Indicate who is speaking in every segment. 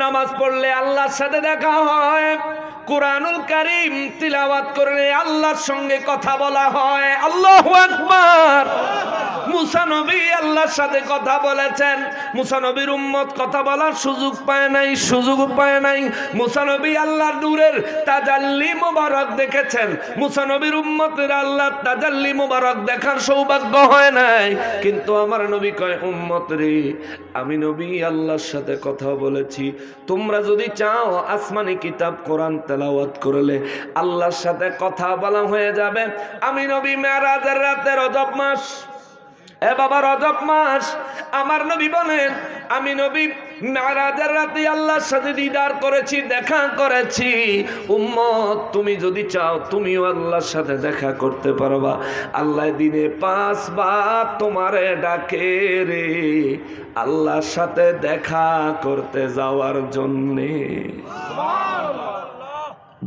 Speaker 1: নামাজ পড়লে আল্লাহর সাথে দেখা হয়। কোরআনুল কারিম তিলাওয়াত করলে আল্লাহর সঙ্গে কথা বলা হয়। আল্লাহ আকবার। মুসা আল্লাহর সাথে কথা বলেছেন। মুসা নবীর উম্মত কথা বলার সুযোগ পায় নাই, সুযোগ পায় নাই। মুসা নবী আল্লাহর নূরের তাজাল্লি মোবারক দেখেছেন। মুসা নবীর উম্মতের আল্লাহর তাজাল্লি মোবারক দেখার সৌভাগ্য হয় নাই। কিন্তু আমার নবী কয়, উম্মত রে, আমি নবী আল্লাহর সাথে কথা বলেছি। তোমরা যদি চাও আসমানি কিতাব কোরআন তেলাওয়াত করলে আল্লাহর সাথে কথা বলা হয়ে যাবে। আমি নবী মেরাজের রাতে রজব মাস। এ বাবা রজব মাস। আমার নবী বলেন, আমি নবী মেরাজের রাতে আল্লাহর সাথে দিদার করেছি, দেখা করেছি। উম্মত, তুমি যদি চাও তুমিও আল্লাহর সাথে দেখা করতে পারবা। আল্লাহ দিনে পাঁচ পাঁচবার তোমারে ডাকে রে। আল্লাহর সাথে দেখা করতে যাওয়ার জন্যে।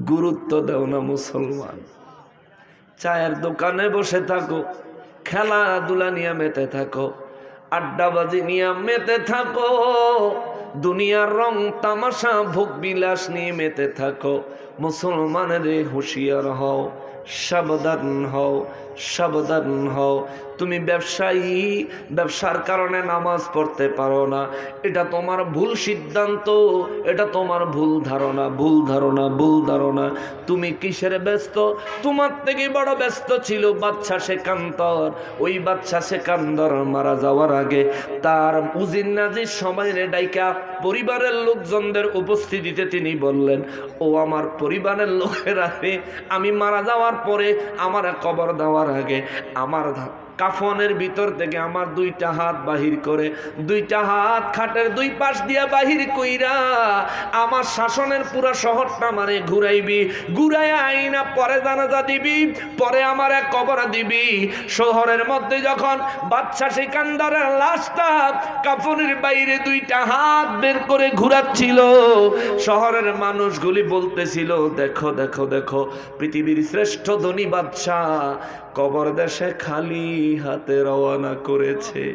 Speaker 1: গুরুত্ব দেও না মুসলমান। চায়ের দোকানে বসে থাকো, খেলাধুলা নিয়ে মেতে থাকো, আড্ডাবাজি নিয়ে মেতে থাকো, দুনিয়ার রং তামাশা, ভোগ বিলাস নিয়ে মেতে থাকো মুসলমানের হুঁশিয়ার হও, সাবধান হও সাবধান হও। তুমি ব্যবসায়ী, ব্যবসার কারণে নামাজ পড়তে পারো না। এটা তোমার ভুল সিদ্ধান্ত, এটা তোমার ভুল ধারণা ভুল ধারণা ভুল ধারণা। তুমি কিসের ব্যস্ত? তোমার থেকে বড় ব্যস্ত ছিল বাচ্চা সেকান্তর ওই বাচ্চা সেকান্দর মারা যাওয়ার আগে। তার উজির নাজির রে ডাইকা পরিবারের লোকজনদের উপস্থিতিতে তিনি বললেন, ও আমার পরিবারের লোকেরা আমি মারা যাওয়ার পরে আমার কবর দেওয়ার আগে আমার কাফনের ভিতর থেকে আমার দুইটা হাত বাহির করে, দুইটা হাত খাটের দুই পাশ দিয়া বাহির কইরা, আমার শাসনের পুরা শহরটা আমারে ঘুরাইবি ঘুরাই আইনা পরে জানাজা দিবি, পরে আমার এক কবর দিবি। শহরের মধ্যে যখন বাচ্চা সিকান্দারের লাশটা কাফনের বাইরে দুইটা হাত বের করে ঘুরাচ্ছিল, শহরের মানুষগুলি বলতেছিল, দেখো দেখো দেখো, পৃথিবীর শ্রেষ্ঠ ধনী বাদশাহ কবর দেশে খালি হাতে রওনা করেছে।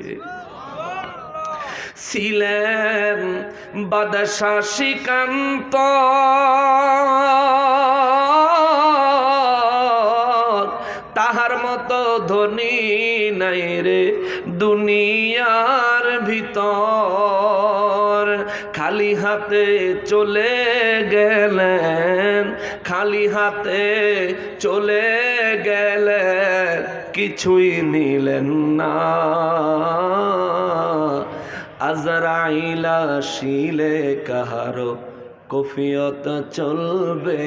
Speaker 1: ছিলেন বাদশাহ শ্রীকান্ত। তাহার মতো ধনী নাই রে দুনিয়ার ভিতর। খালি হাতে চলে গেলেন, খালি হাতে চলে গেলেন। কিছুই নিলেন না। আজরাইলা শিলে কাহারো কফিয়ত চলবে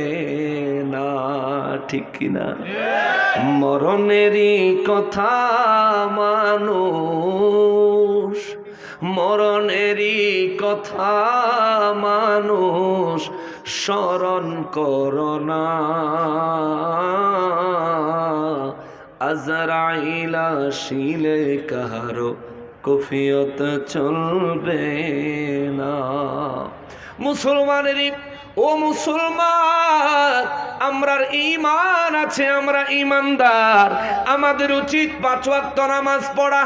Speaker 1: না, ঠিক কিনা মরণেরই কথা মানুষ, মরণেরই কথা মানুষ, স্মরণ করোনা আজরাইলা শিলে কাহারো কফিয়ত চলবে না। মুসলমানেরই, ও মুসলমান, আমরার ইমান আছে, আমরা ইমানদার আমাদের উচিত পাঁচ নামাজ পড়া।